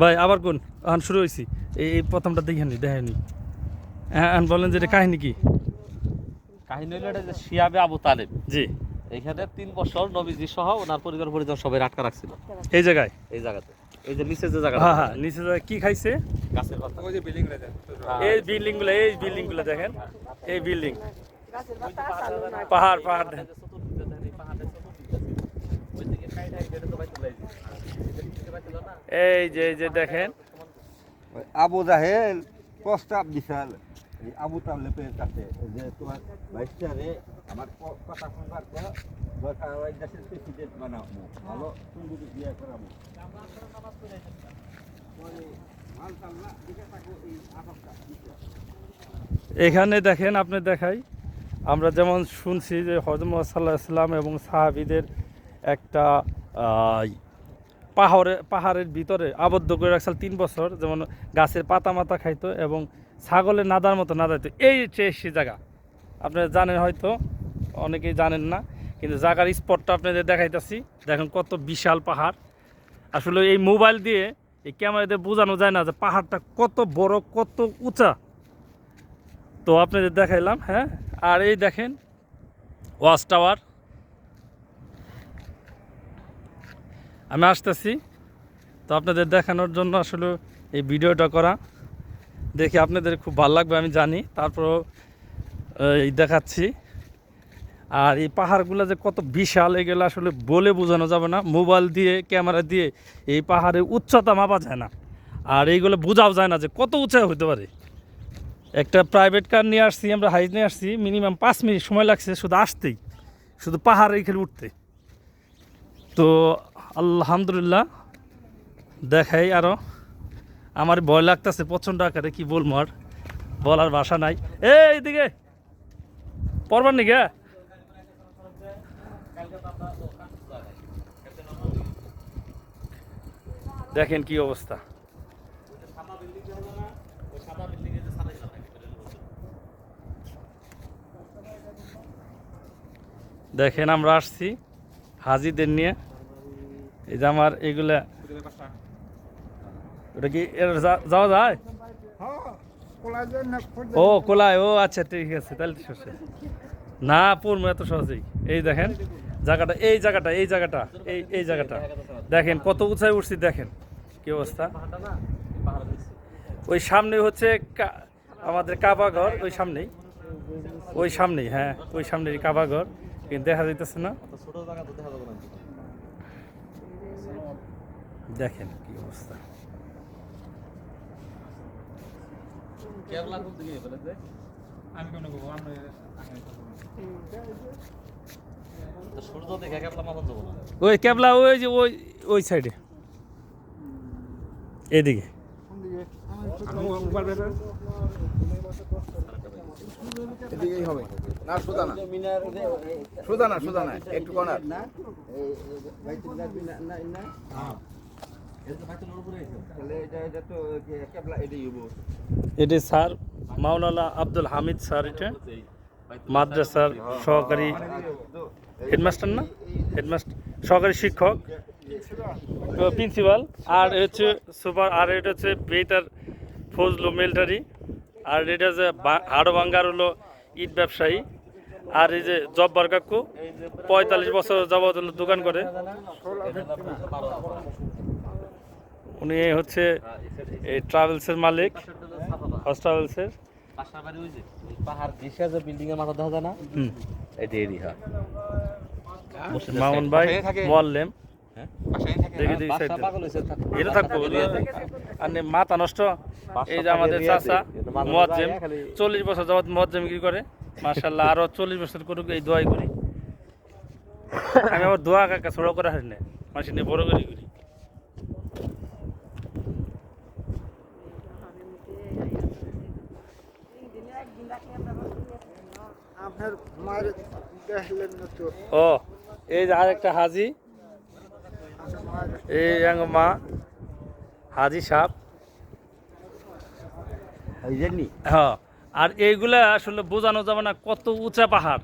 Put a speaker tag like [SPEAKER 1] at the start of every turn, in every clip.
[SPEAKER 1] ভাই আবার কোন? এখন শুরু হয়েছি এই প্রথমটা দেখেনি দেখেনি এখন বলেন যে এটা কাহিনী কি?
[SPEAKER 2] কাহিনী হলো এটা যে শিয়াবে আবু তালেব।
[SPEAKER 1] জি।
[SPEAKER 2] এইখানে তিন বছর নবীজি সহ ওনার পরিবার পরিজন সবাই আটকা রাখছিল।
[SPEAKER 1] এই জায়গায়?
[SPEAKER 2] এই জায়গাতে। এই যে নিচে যে জায়গাটা।
[SPEAKER 1] হ্যাঁ হ্যাঁ নিচে কি খাইছে?
[SPEAKER 2] গাছের কথা
[SPEAKER 1] এই বিল্ডিংগুলো এই বিল্ডিংগুলো দেখেন। এই বিল্ডিং। পাহাড় পাহাড় দেখেন। এই যে এই যে দেখেন
[SPEAKER 3] আবু জাহেল প্রস্তাব এই আবু তালেবের কাছে যে তোমার ভাইস্টারে আমার কথা শুনবার পর দরকার হয় দেশের প্রেসিডেন্ট বানাবো ভালো সুন্দরী বিয়ে করাবো।
[SPEAKER 1] এখানে দেখেন আপনি দেখাই আমরা যেমন শুনছি যে মোহাম্মদ সাল্লাহ ইসলাম এবং সাহাবিদের একটা পাহাড়ে, পাহাড়ের ভিতরে আবদ্ধ করে রাখছিল তিন বছর, যেমন গাছের পাতা মাতা খাইতো এবং ছাগলের নাদার মতো নাদাইতো। এই হচ্ছে সে জায়গা। আপনারা জানেন হয়তো, অনেকেই জানেন না, কিন্তু জায়গার স্পটটা আপনাদের দেখাইতেছি। দেখেন কত বিশাল পাহাড়। আসলে এই মোবাইল দিয়ে, এই ক্যামেরা দিয়ে বোঝানো যায় না যে পাহাড়টা কত বড়, কত উঁচা। তো আপনাদের দেখাইলাম হ্যাঁ? আর এই দেখেন, ওয়াচ টাওয়ার। আমি আসতেছি। তো আপনাদের দেখানোর জন্য আসলে এই ভিডিওটা করা। দেখে আপনাদের খুব ভালো লাগবে, আমি জানি। তারপরও এই দেখাচ্ছি। আর এই পাহাড়গুলো যে কত বিশাল, এগুলো আসলে বলে বোঝানো যাবে না। মোবাইল দিয়ে, ক্যামেরা দিয়ে এই পাহাড়ের উচ্চতা মাপা যায় না। আর এইগুলো বোঝাও যায় না যে কত উঁচা হতে পারে। একটা প্রাইভেট কার নিয়ে আসছি, আমরা হাইজ নিয়ে আসছি মিনিমাম পাঁচ মিনিট সময় লাগছে শুধু আসতেই। শুধু পাহাড়ে এইখানে উঠতে। তো আলহামদুলিল্লাহ। দেখাই আরও আমার ভয় লাগতেছে প্রচণ্ড আকারে, কি বলব আর? বলার ভাষা নাই। এই এইদিকে। পড়বার নাকি হ্যাঁ? দেখেন কি অবস্থা। দেখেন আমরা আসছি হাজিদের নিয়ে। এই যে আমার এগুলা ওটা কি যাওয়া যায়? ও, কোলায়। ও আচ্ছা ঠিক আছে, তাহলে শেষ। না পড়ব এত সহজেই। এই দেখেন, জায়গাটা, এই জায়গাটা এই জায়গাটা, এই এই জায়গাটা। দেখেন, কত উঁচায় উঠছি, দেখেন, কি অবস্থা। ওই সামনে হচ্ছে আমাদের কাবা ঘর, ওই সামনেই। ওই সামনেই হ্যাঁ ওই সামনেই কাবা ঘর। কিন্তু দেখা যাইতেছে না।
[SPEAKER 2] মামন যাব না
[SPEAKER 1] ওই ক্যাবলা ওই যে ওই ওই সাইডে এদিকে।
[SPEAKER 3] এদিকেই হবে। না সোজা না। সোজা না সোজা না, একটু কনার। এটা
[SPEAKER 1] স্যার মাওলানা আব্দুল হামিদ স্যার এটা। মাদ্রাসার সহকারী হেডমাস্টার না? হেডমাস্টার, সহকারী শিক্ষক। প্রিন্সিপাল, আর হচ্ছে সুপার, আর এটা হচ্ছে বেতার ফজলু মিলিটারি। আর এটা যে হাড়ভাঙ্গার হলো ইট ব্যবসায়ী। আর এই যে জব্বার কাকু পঁয়তাল্লিশ বছর যাবত হলো দোকান করে। উনি হচ্ছে এই ট্রাভেলসের মালিক হজ ট্রাভেলসের।
[SPEAKER 2] বাসার বাড়ি ওই যে ওই পাহাড় দিশা যে বিল্ডিং এর মাথা দেখা যায় না?
[SPEAKER 1] হুম।
[SPEAKER 2] এটা এরিয়া
[SPEAKER 1] মামুন ভাই মোয়াল্লেম। এটা থাকব আর মাথা নষ্ট। এই যে আমাদের চাচা মোয়াজ্জেম। চল্লিশ বছর যাবত মোয়াজ্জেম কি করে? মার্শাল্লাহ আরও চল্লিশ বছর করুক এই দোয়াই করি। আমি আবার দোয়া কাকা ছোড়ো করে হারি না। মাসি নিয়ে বড় করি করি।
[SPEAKER 4] আপনার মায়ের দেখলেন না তো?
[SPEAKER 1] ও এই যে আরেকটা হাজি। এই এক মা হাজি সাপ হ্যাঁ আর এইগুলা আসলে বোঝানো যাবে না কত উঁচা পাহাড়।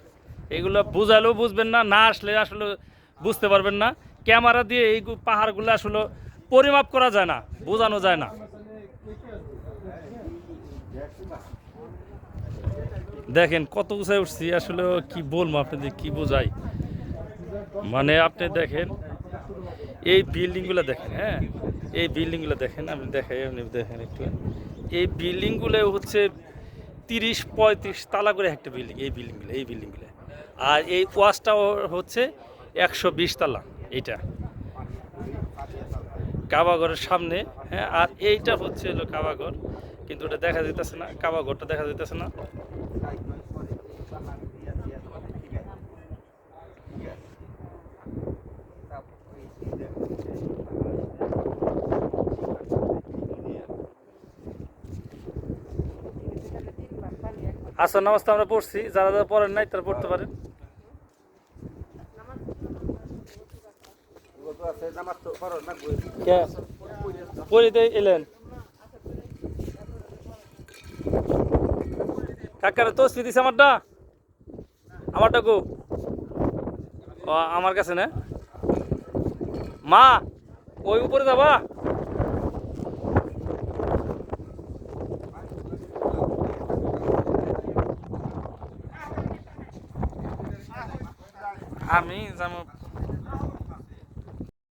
[SPEAKER 1] এগুলো বোঝালেও বুঝবেন না না আসলে আসলে বুঝতে পারবেন না। ক্যামেরা দিয়ে এই পাহাড়গুলো আসলে পরিমাপ করা যায় না বোঝানো যায় না। দেখেন কত উঁচায় উঠছি আসলে কি বলব আপনাদের কি বোঝাই। মানে আপনি দেখেন এই বিল্ডিংগুলো দেখেন হ্যাঁ? এই বিল্ডিংগুলো দেখেন, আপনি দেখাই, আপনি দেখেন একটু। এই বিল্ডিংগুলো হচ্ছে তিরিশ, পঁয়ত্রিশ তালা করে একটা বিল্ডিং এই বিল্ডিংগুলো এই বিল্ডিংগুলো আর এই ওয়াশটাও হচ্ছে একশো বিশ তালা, এইটা। কাবাগরের সামনে হ্যাঁ? আর এইটা হচ্ছে হলো কাবাগর, কিন্তু ওটা দেখা যেতেছে না, কাবাগরটা দেখা যেতেছে না। আসর নামাজ তো আমরা পড়ছি যারা যারা পড়েন নাই তারা পড়তে পারেন। পড়িতে এলেন। কাকারে তো স্মৃতি আমারটা? আমারটা আমার কাছে না? মা ওই উপরে যাবা?